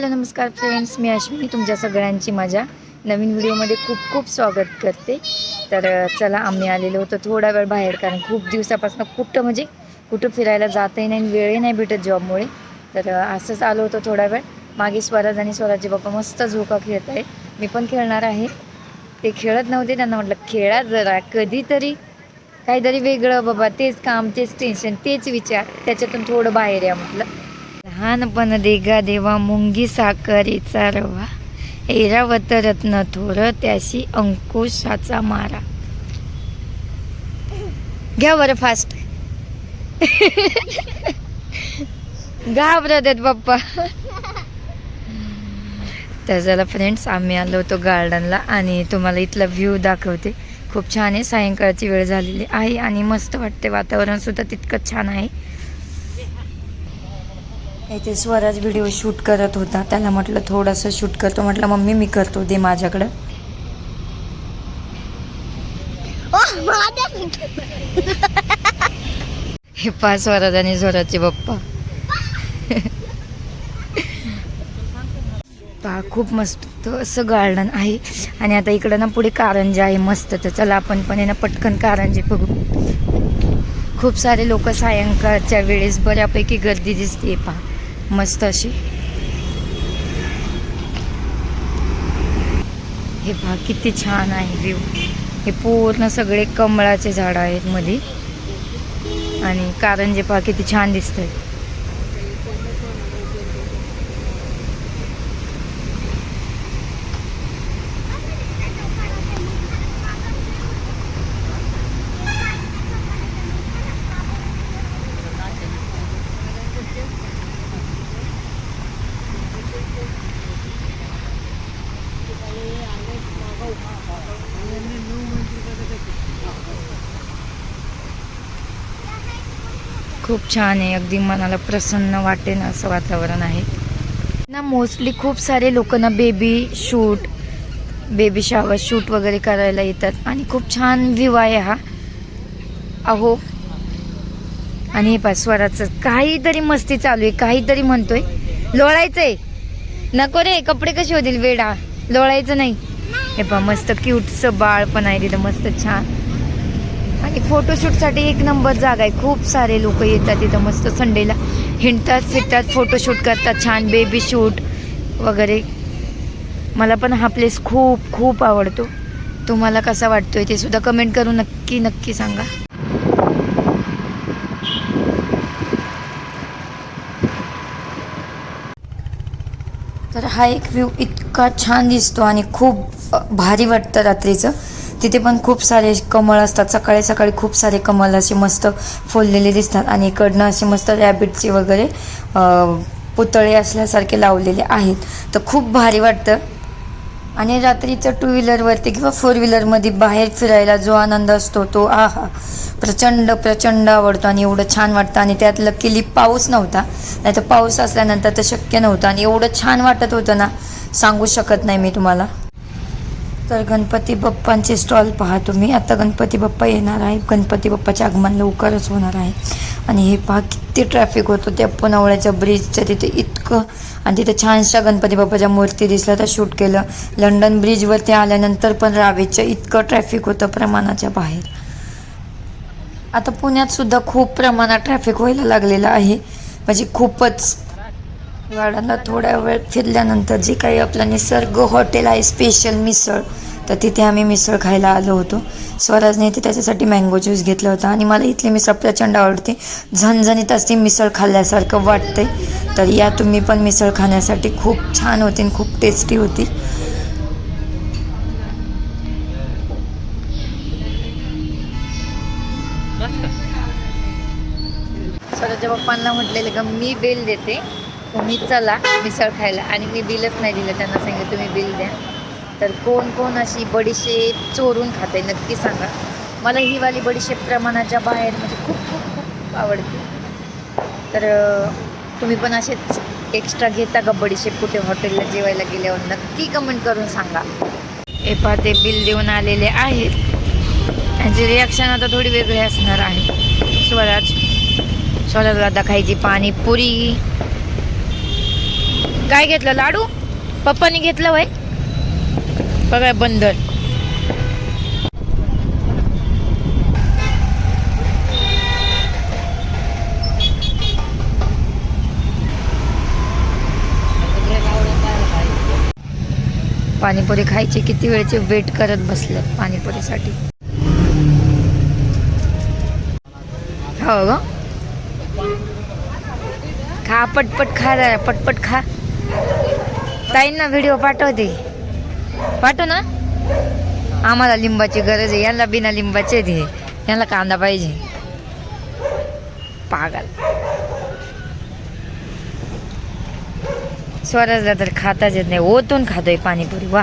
Hello नमस्कार friends. मी अश्विनी तुमच्या सगळ्यांची माझ्या नवीन व्हिडिओमध्ये खूप खूप स्वागत करते. तर चला आम्ही आलेलो होतो थोडा वेळ बाहेर कारण खूप दिवसापासून कुठं म्हणजे कुठं फिरायला जातही नाही आणि वेळही नाही भेटत जॉबमुळे. तर असंच आलो होतो थोडा वेळ. मागे स्वराज आणि स्वराजचे बाप्पा मस्त झोका खेळत आहे मी पण खेळणार आहे. ते खेळत नव्हते त्यांना म्हटलं खेळा जरा कधीतरी काहीतरी वेगळं बाबा तेच काम तेच टेन्शन तेच विचार. त्याच्यातून थोडं बाहेर या म्हटलं. लहानपण देगा देवा मुंगी साखरेचा रवा. ऐरावत रत्न थोर त्याशी अंकुशाचा मारा. घ्या बरं फास्ट घाबरत बाप्पा. तर चला फ्रेंड्स आम्ही आलो होतो गार्डनला आणि तुम्हाला इथला व्ह्यू दाखवते. खूप छान आहे सायंकाळची वेळ झालेली आहे आणि मस्त वाटते वातावरण सुद्धा तितकंच छान आहे. इथे स्वराज व्हिडिओ शूट करत होता. त्याला म्हटलं थोडंसं शूट करतो म्हटलं मम्मी मी करतो दे माझ्याकडं. हे पा स्वराज आणि स्वराजचे बाप्पा पहा खूप मस्त. असं गार्डन आहे. आणि आता इकडं ना पुढे कारंजा आहे मस्त. तर चला आपण पण आहे ना पटकन कारंजे बघू. खूप सारे लोक सायंकाळच्या वेळेस बऱ्यापैकी गर्दी दिसते पहा. मस्त अशी. हे पहा किती छान आहे व्ह्यू हे पूर्ण सगळे कमळाचे झाडं आहेत मध्ये आणि कारंजे पहा किती छान दिसतंय. खूप छान आहे. अगदी मनाला प्रसन्न वाटेन असं वातावरण आहे. ना मोस्टली खूप सारे लोक ना baby shoot baby shower shoot वगैरे करायला येतात. आणि खूप छान व्ह्यू आहे हा. अहो. आणि हे पा स्वराचं काहीतरी मस्ती चालू आहे. काहीतरी म्हणतोय. आहे नको रे कपडे कसे होतील? वेडा. लोळायचं नाही. हे पा मस्त क्यूटचं बाळ पण आहे तिथं. मस्त छान. आणि फोटोशूटसाठी एक नंबर जागा आहे. खूप सारे लोक येतात इथं मस्त संडेला हिंडतात फिरतात फोटोशूट करतात छान बेबी शूट वगैरे. मला पण हा प्लेस खूप खूप आवडतो. तुम्हाला कसा वाटतोय ते सुद्धा कमेंट करून नक्की नक्की सांगा. तर हा एक व्ह्यू इतका छान दिसतो आणि खूप भारी वाटतं रात्रीचं. तिथे पण खूप सारे कमळ असतात. सकाळी सकाळी खूप सारे कमळ असे मस्त फुललेले दिसतात आणि इकडनं असे मस्त रॅबिटचे वगैरे पुतळे असल्यासारखे लावलेले आहेत. तर खूप भारी वाटतं. आणि रात्रीचं टू व्हीलरवरती किंवा फोर व्हीलरमध्ये बाहेर फिरायला जो आनंद असतो तो आहा प्रचंड प्रचंड आवडतो आणि एवढं छान वाटतं. आणि त्यात लकीली पाऊस नव्हता. नाही तर पाऊस असल्यानंतर तर शक्य नव्हतं. आणि एवढं छान वाटत होतं ना सांगू शकत नाही मी तुम्हाला. तर गणपती बाप्पांचे स्टॉल पहा तुम्ही. आता गणपती बाप्पा येणार आहे. गणपती बाप्पाचे आगमन लवकरच होणार आहे. आणि हे पहा किती ट्रॅफिक होतं. त्या पुनवळ्याच्या ब्रिजच्या तिथे इतकं आणि तिथे छानशा गणपती बाप्पाच्या मूर्ती दिसल्या. तर शूट केलं. लंडन ब्रिजवरती आल्यानंतर पण रावेच्या इतकं ट्रॅफिक होतं प्रमाणाच्या बाहेर. आता पुण्यात सुद्धा खूप प्रमाणात ट्रॅफिक व्हायला लागलेलं आहे. म्हणजे खूपच गार्डनला थोड्या वेळ फिरल्यानंतर जे काही आपलं निसर्ग हॉटेल आहे स्पेशल मिसळ तर तिथे आम्ही मिसळ खायला आलो होतो. स्वराजने इथे त्याच्यासाठी मँगो ज्यूस घेतला होता आणि मला इथली मिसळ प्रचंड आवडते. झणझणीत असते मिसळ खाल्ल्यासारखं वाटते तर या तुम्ही पण मिसळ खाण्यासाठी खूप छान होती आणि खूप टेस्टी होती स्वराच्या पप्पांना म्हटलेलं का मी बिल देते. तुम्ही चला मिसळ खायला. आणि मी बिलच नाही दिलं. त्यांना सांगितलं तुम्ही बिल द्या. तर कोण कोण अशी बडीशेप चोरून खाते नक्की सांगा. मला ही वाली बडीशेप प्रमाणाच्या बाहेर म्हणजे खूप खूप खूप आवडते. तर तुम्ही पण असेच एक्स्ट्रा घेता का बडीशेप कुठे हॉटेलला जेवायला गेल्यावर? नक्की कमेंट करून सांगा. हे पहा ते बिल देऊन आलेले आहेत. त्यांची रिॲक्शन आता थोडी वेगळी असणार आहे. स्वराज स्वराजला दादा खायची पाणीपुरी. काय घेतलं? लाडू? पप्पानी घेतलं वय बघा बंदर. पाणीपुरी खायची किती वेळचे वेट करत बसले पाणीपुरीसाठी. हो ग. खा पटपट खा पटपट खा. ताईंना व्हिडिओ पाठवते. पाठव ना. आम्हाला लिंबाची गरज आहे. यांना बिना लिंबाचे दे यांना कांदा पाहिजे. पागल. स्वराजला तर खाताच येत नाही. ओतून खातोय पाणीपुरी. वा.